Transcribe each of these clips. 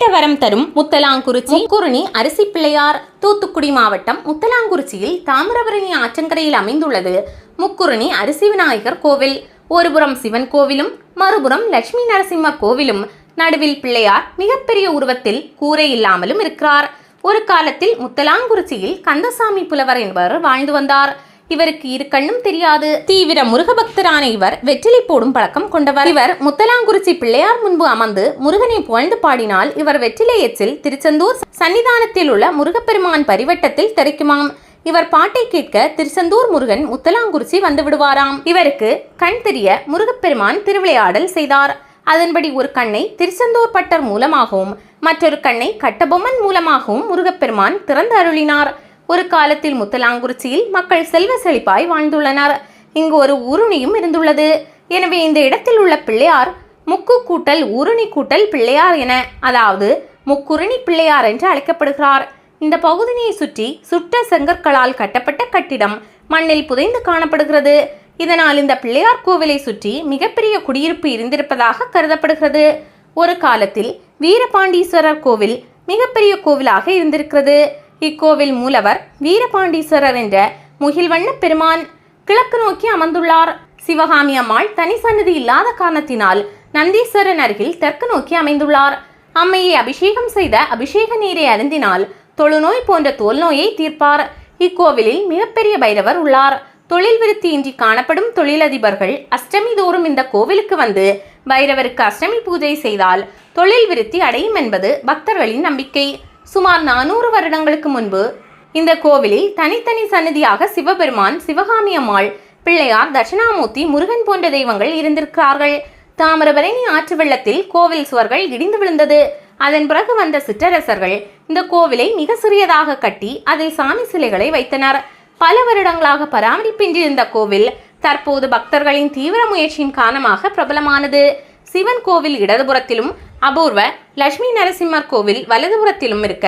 கேட்ட வரம் தரும் முத்தலாங்குறிச்சி முக்குருணி அரிசி பிள்ளையார் தூத்துக்குடி மாவட்டம் முத்தலாங்குறிச்சியில் தாமிரபரணி ஆற்றங்கரையில் அமைந்துள்ளது முக்குருணி அரிசி விநாயகர் கோவில். ஒருபுறம் சிவன் கோவிலும் மறுபுறம் லட்சுமி நரசிம்மர் கோவிலும். நடுவில் பிள்ளையார் மிகப்பெரிய உருவத்தில் கூரை இல்லாமலும் இருக்கிறார். ஒரு காலத்தில் முத்தலாங்குறிச்சியில் கந்தசாமி புலவர் என்பவர் வாழ்ந்து வந்தார். இவருக்கு இரு கண்ணும் தெரியாது. தீவிர முருக பக்தரான இவர் வெற்றிலை போடும் பழக்கம் கொண்டவர். இவர் முத்தலாங்குறிச்சி பிள்ளையார் முன்பு அமர்ந்து முருகனை புகழ்ந்து பாடினால் இவர் வெற்றிலை எச்சில் திருச்செந்தூர் சன்னிதானத்தில் உள்ள முருகப்பெருமான் பரிவட்டத்தில் தெரிக்குமாம். இவர் பாட்டை கேட்க திருச்செந்தூர் முருகன் முத்தலாங்குறிச்சி வந்து விடுவாராம். இவருக்கு கண் தெரிய முருகப்பெருமான் திருவிளையாடல் செய்தார். அதன்படி ஒரு கண்ணை திருச்செந்தூர் பட்டர் மூலமாகவும் மற்றொரு கண்ணை கட்டபொம்மன் மூலமாகவும் முருகப்பெருமான் திறந்து அருளினார். ஒரு காலத்தில் முத்தலாங்குறிச்சியில் மக்கள் செல்வ செழிப்பாய் வாழ்ந்துள்ளனர். இங்கு ஒரு உருணியும் இருந்துள்ளது. எனவே இந்த இடத்தில் உள்ள பிள்ளையார் முக்கு கூட்டல் உருணி கூட்டல் பிள்ளையார் என அதாவது முக்குருணி பிள்ளையார் என்று அழைக்கப்படுகிறார். இந்த பகுதியை சுற்றி சுட்ட செங்கற்களால் கட்டப்பட்ட கட்டிடம் மண்ணில் புதைந்து காணப்படுகிறது. இதனால் இந்த பிள்ளையார் கோவிலை சுற்றி மிகப்பெரிய குடியிருப்பு இருந்திருப்பதாக கருதப்படுகிறது. ஒரு காலத்தில் வீரபாண்டீஸ்வரர் கோவில் மிகப்பெரிய கோவிலாக இருந்திருக்கிறது. இக்கோவில் மூலவர் வீரபாண்டீஸ்வரர் என்ற முகில்வண்ண பெருமான் கிழக்கு நோக்கி அமர்ந்துள்ளார். சிவகாமி அம்மாள் தனி சன்னதி இல்லாத காரணத்தினால் நந்தீஸ்வரன் அருகில் தெற்கு நோக்கி அமைந்துள்ளார். அம்மையை அபிஷேகம் செய்த அபிஷேக நீரை அருந்தினால் தொழுநோய் போன்ற தோல் நோயை தீர்ப்பார். இக்கோவிலில் மிகப்பெரிய பைரவர் உள்ளார். தொழில் விருத்தியின்றி காணப்படும் தொழிலதிபர்கள் அஷ்டமி தோறும் இந்த கோவிலுக்கு வந்து பைரவருக்கு அஷ்டமி பூஜை செய்தால் தொழில் விருத்தி அடையும் என்பது பக்தர்களின் நம்பிக்கை. சுமார் நானூறு வருடங்களுக்கு முன்பு இந்த கோவிலில் தனித்தனி சன்னதியாக சிவபெருமான் சிவகாமி அம்மாள் பிள்ளையார் தட்சிணாமூர்த்தி முருகன் போன்ற தெய்வங்கள் இருந்திருக்கிறார்கள். தாமிரபரணி ஆற்று வெள்ளத்தில் கோவில் சுவர்கள் இடிந்து விழுந்தது. அதன் பிறகு வந்த சிற்றரசர்கள் இந்த கோவிலை மிக சிறியதாக கட்டி அதில் சாமி சிலைகளை வைத்தனர். பல வருடங்களாக பராமரிப்பின்றி இருந்த கோவில் தற்போது பக்தர்களின் தீவிர முயற்சியின் காரணமாக பிரபலமானது. சிவன் கோவில் இடதுபுறத்திலும் அபூர்வ லட்சுமி நரசிம்மர் கோவில் வலதுபுறத்திலும் இருக்க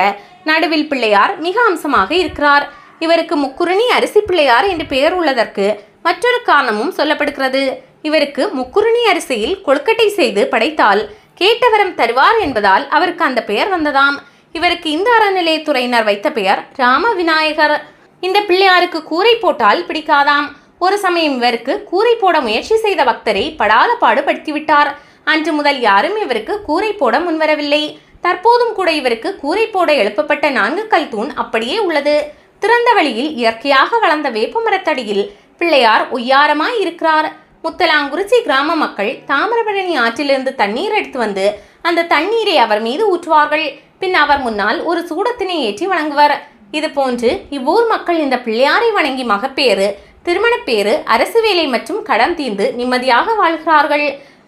நடுவில் பிள்ளையார் மிக அம்சமாக இருக்கிறார். இவருக்கு முக்குருணி அரிசி பிள்ளையார் என்று பெயர் உள்ளதற்கு மற்றொரு காரணமும் சொல்லப்படுகிறது. இவருக்கு முக்குருணி அரிசியில் கொழுக்கட்டை செய்து படைத்தால் கேட்டவரம் தருவார் என்பதால் அவருக்கு அந்த பெயர் வந்ததாம். இவருக்கு இந்த அறநிலையத்துறையினர் வைத்த பெயர் ராம விநாயகர் இந்த பிள்ளையாருக்கு கூரை போட்டால் பிடிக்காதாம். ஒரு சமயம் இவருக்கு கூரை போட முயற்சி செய்த பக்தரை படாத பாடுபடுத்திவிட்டார் அன்று முதல் யாரும் இவருக்கு கூரை போட முன்வரவில்லை. தற்போதும் கூட இவருக்கு கூரை போட எழுப்பப்பட்ட நான்கு கல் தூண் அப்படியே உள்ளது. திறந்த வழியில் இயற்கையாக வளர்ந்த வேப்பமரத்தடியில் பிள்ளையார் உய்யாரமாய் இருக்கிறார். முத்தலாங்குறிச்சி கிராம மக்கள் தாமிரபரணி ஆற்றிலிருந்து தண்ணீர் எடுத்து வந்து அந்த தண்ணீரை அவர் மீது ஊற்றுவார்கள். பின் அவர் முன்னால் ஒரு சூடத்தினை ஏற்றி வணங்குவர். இது போன்று இவ்வூர் மக்கள் இந்த பிள்ளையாரை வணங்கி மகப்பேறு திருமணப்பேறு அரசு வேலை மற்றும் கடன் தீர்ந்து நிம்மதியாக வாழ்கிறார்கள்.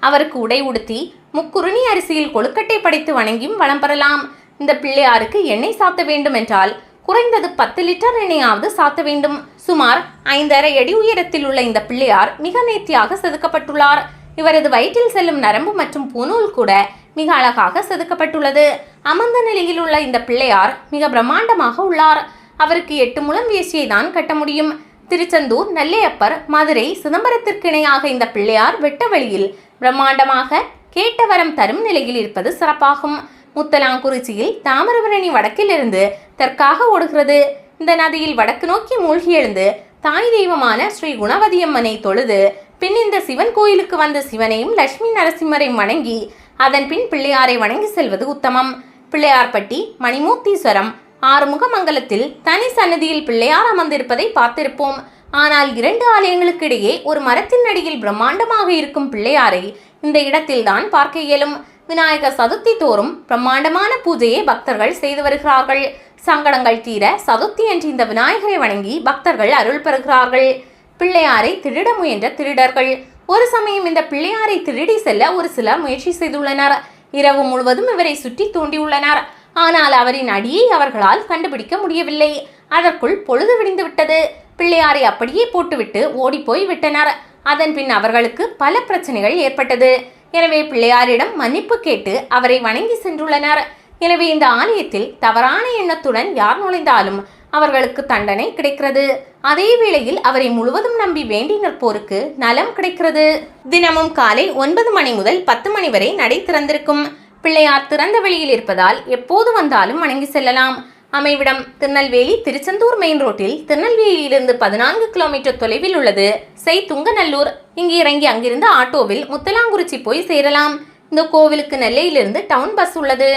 அவருக்கு உடை உடுத்தி முக்குருணி அரிசியில் கொழுக்கட்டை படைத்து வணங்கியும் வளம் பெறலாம். இந்த பிள்ளையாருக்கு எண்ணெய் சாத்த வேண்டும் என்றால் குறைந்தது பத்து லிட்டர் எண்ணெயாவது சாத்த வேண்டும். சுமார் ஐந்தரை அடி உயரத்தில் உள்ள இந்த பிள்ளையார் மிக நேர்த்தியாக செதுக்கப்பட்டுள்ளார். இவரது வயிற்றில் செல்லும் நரம்பு மற்றும் பூநூல் கூட மிக அழகாக செதுக்கப்பட்டுள்ளது. அமர்ந்த நிலையில் உள்ள இந்த பிள்ளையார் மிக பிரம்மாண்டமாக உள்ளார். அவருக்கு எட்டு முழம் வேசியை தான் கட்ட முடியும். திருச்செந்தூர் நல்லையப்பர் மதுரை சிதம்பரத்திற்கு இணையாக இந்த பிள்ளையார் வெட்ட வழியில் பிரம்மாண்டமாக கேட்டவரம் தரும் நிலையில் இருப்பது சிறப்பாகும். முத்தலாங்குறிச்சியில் தாமிரபரணி வடக்கிலிருந்து தெற்காக ஓடுகிறது. இந்த நதியில் வடக்கு நோக்கி மூழ்கி எழுந்து தாய் தெய்வமான ஸ்ரீ குணவதியம்மனை தொழுது பின் இந்த சிவன் கோயிலுக்கு வந்த சிவனையும் லட்சுமி நரசிம்மரையும் வணங்கி அதன் பின் பிள்ளையாரை வணங்கி செல்வது உத்தமம். பிள்ளையார்பட்டி மணிமூர்த்தீஸ்வரம் ஆறுமுகமங்கலத்தில் தனி சன்னதியில் பிள்ளையார் அமர்ந்திருப்பதை பார்த்திருப்போம். ஆனால் இரண்டு ஆலயங்களுக்கு இடையே ஒரு மரத்தின் அடியில் பிரம்மாண்டமாக இருக்கும் பிள்ளையாரை இந்த இடத்தில்தான் பார்க்க இயலும். விநாயகர் சதுர்த்தி தோறும் பிரம்மாண்டமான பூஜையை பக்தர்கள் செய்து வருகிறார்கள். சங்கடங்கள் தீர சதுர்த்தி என்று இந்த விநாயகரை வணங்கி பக்தர்கள் அருள் பெறுகிறார்கள். பிள்ளையாரை திருட முயன்ற திருடர்கள். ஒரு சமயம் இந்த பிள்ளையாரை திருடி செல்ல ஒரு சிலர் முயற்சி செய்துள்ளனர். இரவு முழுவதும் இவரை சுற்றி தூண்டியுள்ளனர். ஆனால் அவரின் அடியை அவர்களால் கண்டுபிடிக்க முடியவில்லை. அதற்குள் பொழுது விடிந்து விட்டது. பிள்ளையாரை அப்படியே போட்டுவிட்டு ஓடிப்போய் விட்டனர். அதன் பின் அவர்களுக்கு பல பிரச்சனைகள் ஏற்பட்டது. எனவே பிள்ளையாரிடம் மன்னிப்பு கேட்டு அவரை வணங்கி சென்றுள்ளனர். எனவே இந்த ஆலயத்தில் தவறான எண்ணத்துடன் யார் நுழைந்தாலும் அவர்களுக்கு தண்டனை கிடைக்கிறது. அதே வேளையில் அவரை முழுவதும் நம்பி வேண்டி நிற்போருக்கு நலம் கிடைக்கிறது. தினமும் காலை ஒன்பது மணி முதல் பத்து மணி வரை நடை திறந்திருக்கும். பிள்ளையார் திறந்த வெளியில் இருப்பதால் எப்போது வந்தாலும் வணங்கி செல்லலாம். அமைவிடம் திருநெல்வேலி திருச்செந்தூர் மெயின் ரோட்டில் திருநெல்வேலியிலிருந்து பதினான்கு கிலோமீட்டர் தொலைவில் உள்ளது. செய் துங்கநல்லூர். இங்கு இறங்கி அங்கிருந்து ஆட்டோவில் முத்தலாங்குறிச்சி போய் சேரலாம். இந்த கோவிலுக்கு நெல்லையிலிருந்து டவுன் பஸ் உள்ளது.